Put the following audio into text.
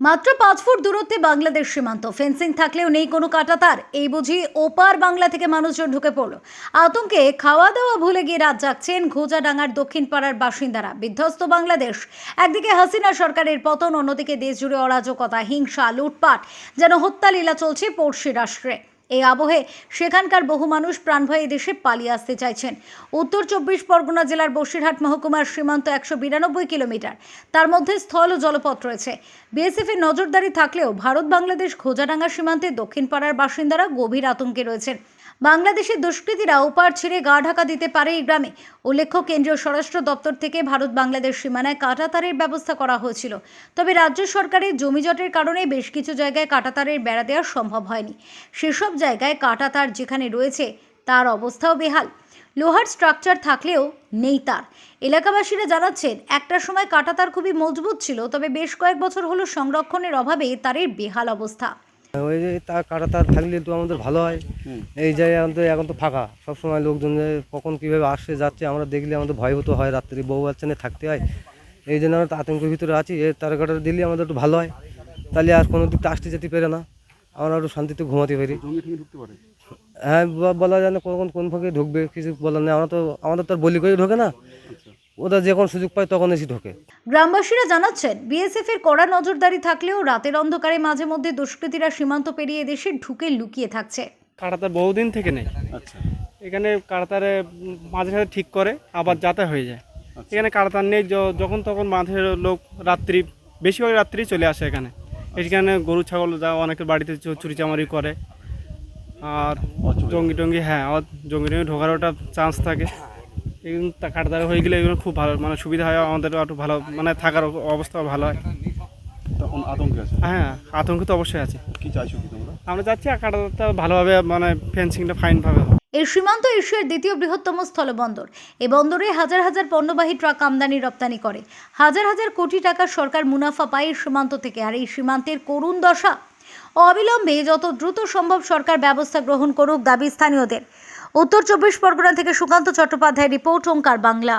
মাত্র পাঁচ ফুট দূরত্বে বাংলাদেশ সীমান্ত। ফেন্সিং থাকলেও নেই কোনো কাটাতার। এই বুঝি ওপার বাংলা থেকে মানুষজন ঢুকে পড়ল। আতঙ্কে খাওয়া দাওয়া ভুলে গিয়ে রাত জাগছেন ঘোজাডাঙ্গার দক্ষিণ পাড়ার বাসিন্দারা। বিধ্বস্ত বাংলাদেশ। একদিকে হাসিনা সরকারের পতন, অন্যদিকে দেশ জুড়ে অরাজকতা, হিংসা, লুটপাট, যেন হত্যালীলা চলছে পড়শি রাষ্ট্রে। এই আবহে সেখানকার বহু মানুষ প্রাণভয়ে দেশে পালিয়ে আসতে চাইছেন। উত্তর চব্বিশ পরগনা জেলার বসিরহাট মহকুমার সীমান্ত একশো বিরানব্বই কিলোমিটার। তার মধ্যে স্থল ও জলপথ রয়েছে। বিএসএফ এর নজরদারি থাকলেও ভারত বাংলাদেশ খোজাডাঙ্গা সীমান্তে দক্ষিণ পাড়ার বাসিন্দারা গভীর আতঙ্কে রয়েছেন। বাংলাদেশের দুষ্কৃতীরা ওপার ছেড়ে গা ঢাকা দিতে পারে এই গ্রামে। উল্লেখ্য, কেন্দ্রীয় স্বরাষ্ট্র দপ্তর থেকে ভারত বাংলাদেশ সীমানায় কাঁটাতারের ব্যবস্থা করা হয়েছিল। তবে রাজ্য সরকারের জমিজটের কারণে বেশ কিছু জায়গায় কাঁটাতারের বেড়া দেওয়া সম্ভব হয়নি। সেসব জায়গায় কাঁটাতার যেখানে রয়েছে তার অবস্থাও বেহাল। লোহার স্ট্রাকচার থাকলেও নেই তার। এলাকাবাসীরা জানাচ্ছেন একটা সময় কাঁটাতার খুবই মজবুত ছিল তবে বেশ কয়েক বছর হলো সংরক্ষণের অভাবে তারের বেহাল অবস্থা। ওই যে তার কাটা তার থাকলে একটু আমাদের ভালো হয়। এই জায়গায় এখন তো এখন তো ফাঁকা। সবসময় লোকজন কখন কীভাবে আসছে যাচ্ছে আমরা দেখলে আমাদের ভয়ভূত হয় রাত্রি। বউ বাচ্চা নিয়ে থাকতে হয়। এই জন্য আমরা তো আতঙ্কের ভিতরে আছি। এই তার কাটা দিলে আমাদের একটু ভালো হয়। তাহলে আর কোনো দিক তো আসতে যেতে পারে না। আমরা একটু শান্তিতে ঘুমাতে পারি। হ্যাঁ বলা যায় না কখন কোন ফাঁকে ঢুকবে কিছু বলার নেই। আমরা তো আমাদের তো বলি করে ঢোকে না। ওরা যখন সুযোগ পায় তখন এসে ঢোকে। গ্রামবাসীরা জানাচ্ছেন বিএসএফ এর কড়া নজরদারি থাকলেও রাতের অন্ধকারে মাঝে মধ্যে দুষ্কৃতীরা সীমান্ত পেরিয়ে দেশে ঢুকে লুকিয়ে থাকছে। কাটাতার বহুদিন থেকে নেই। আচ্ছা। এখানে কাটাতারে মাঝে সাঝে ঠিক করে আবার যাতা হয়ে যায়। এখানে কাটাতার নেই য- যখন তখন মাঝে লোক রাত্রি বেশিরভাগ রাত্রি চলে আসে এখানে। এখানে গরু ছাগল যা অনেকের বাড়িতে চুরি চামারি করে। আর জঙ্গি টঙ্গি হ্যাঁ আর জঙ্গি টঙ্গি ঢোকার ওটা চান্স থাকে। এগুলো কাটাতারে হয়ে গেলে এগুলো খুব ভালো মানে সুবিধা হয় আমাদের একটু ভালো মানে থাকার অবস্থা ভালো হয়। তখন আতঙ্কে আছে? হ্যাঁ আতঙ্ক তো অবশ্যই আছে। কি চাইছো কি তোমরা? আমরা চাচ্ছি কাটাতারটা ভালোভাবে মানে ফেন্সিংটা ফাইনভাবে হবে। এই সীমান্ত এশিয়ার দ্বিতীয় বৃহত্তম স্থলবন্দর। এ বন্দরে হাজার হাজার পণ্যবাহী ট্রাক আমদানি, রপ্তানি করে। হাজার হাজার কোটি টাকা সরকার মুনাফা পায় এই সীমান্ত থেকে, আর এই সীমান্তের করুণ দশা? অবিলম্বে যত দ্রুত সম্ভব সরকার ব্যবস্থা গ্রহণ করুক দাবি স্থানীয়দের। উত্তর চব্বিশ পরগনা থেকে সুকান্ত চট্টোপাধ্যায় রিপোর্ট, ওঙ্কার বাংলা।